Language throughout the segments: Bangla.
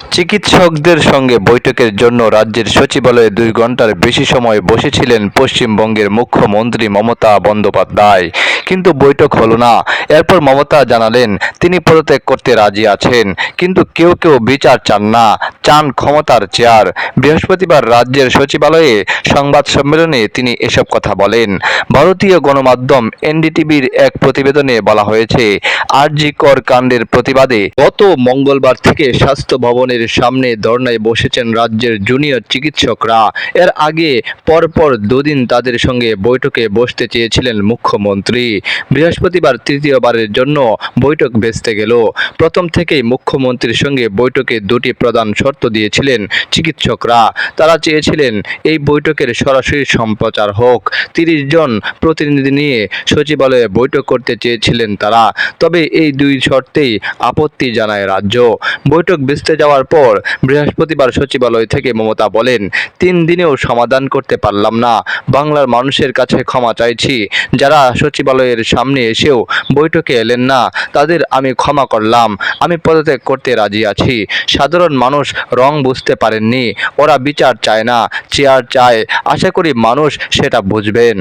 চিকিৎসকদের সঙ্গে বৈঠকের জন্য রাজ্যের সচিবালয়ে দুই ঘণ্টার বেশি সময় বসেছিলেন পশ্চিমবঙ্গের মুখ্যমন্ত্রী মমতা বন্দ্যোপাধ্যায়। কিন্তু বৈঠক হলো না। এরপর মমতা জানালেন, তিনি পদত্যাগ করতে রাজি আছেন, কিন্তু কেউ কেউ বিচার চান না। চান ক্ষমতার চেয়ার। বৃহস্পতিবার রাজ্যের সচিবালয়ে সংবাদ সম্মেলনে তিনি এসব কথা বলেন। ভারতীয় গণমাধ্যম এনডিটিভির এক প্রতিবেদনে বলা হয়েছে, আরজি কর কাণ্ডের প্রতিবাদে গত মঙ্গলবার থেকে স্বাস্থ্য ভবনের সামনে ধর্নায় বসেছেন রাজ্যের জুনিয়র চিকিৎসকরা। এর আগে পরপর দুদিন তাদের সঙ্গে বৈঠকে বসতে চেয়েছিলেন মুখ্যমন্ত্রী। বৃহস্পতিবার তৃতীয়বারের জন্য বৈঠক ভেস্তে গেল। প্রথম থেকেই মুখ্যমন্ত্রীর সঙ্গে বৈঠকে দুটি প্রধান শর্ত দিয়েছিলেন চিকিৎসকরা। তারা চেয়েছিলেন এই বৈঠকের সরাসরি সম্প্রচার হোক। তিরিশ জন প্রতিনিধি নিয়ে সচিবালয়ে বৈঠক করতে চেয়েছিলেন তারা। তবে এই দুই শর্তেই আপত্তি জানায় রাজ্য। বৈঠক ভেস্তে যাওয়ার পর বৃহস্পতিবার সচিবালয় থেকে মমতা বলেন, তিন দিনেও সমাধান করতে পারলাম না। বাংলার মানুষের কাছে ক্ষমা চাইছি। যারা সচিবালয়ের সামনে এসেও বৈঠকে এলেন না, তাদের আমি ক্ষমা করলাম। আমি পদত্যাগ করতে রাজি আছি। সাধারণ মানুষ রং বুঝতে পারেননি। ওরা বিচার চায় না। চেয়ার চায়। আশা করি মানুষ সেটা বুঝবেন।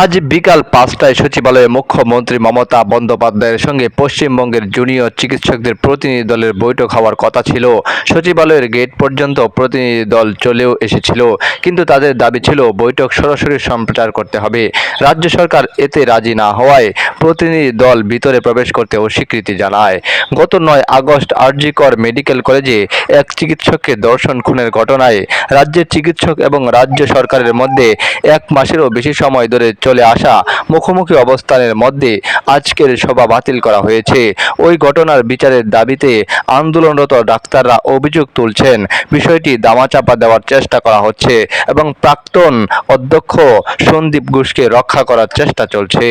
আজ বিকাল পাঁচটায় সচিবালয়ে মুখ্যমন্ত্রী মমতা বন্দ্যোপাধ্যায়ের সঙ্গে পশ্চিমবঙ্গের জুনিয়র চিকিৎসকদের প্রতিনিধি দলের বৈঠক হওয়ার কথা ছিল। সচিবালয়ের গেট পর্যন্ত প্রতিনিধি দল চলেও এসেছিল, কিন্তু তাদের দাবি ছিল বৈঠক সরাসরি সম্প্রচার করতে হবে। রাজ্য সরকার এতে রাজি না হওয়ায় প্রতিনিধি দল ভিতরে প্রবেশ করতে অস্বীকৃতি জানায়। গত নয় আগস্ট আরজিকর মেডিকেল কলেজে এক চিকিৎসককে দর্শন খুনের ঘটনায় রাজ্যের চিকিৎসক এবং রাজ্য সরকারের মধ্যে এক মাসেরও বেশি সময় ধরে চলে আসা মুখোমুখি অবস্থানের মধ্যে আজকের সভা বাতিল করা হয়েছে। ওই ঘটনার বিচারের দাবিতে আন্দোলনরত ডাক্তাররা অভিযোগ তুলছেন। বিষয়টি দামাচাপা দেওয়ার চেষ্টা করা হচ্ছে এবং প্রাক্তন অধ্যক্ষ সন্দীপ ঘোষকে রক্ষা করার চেষ্টা চলছে।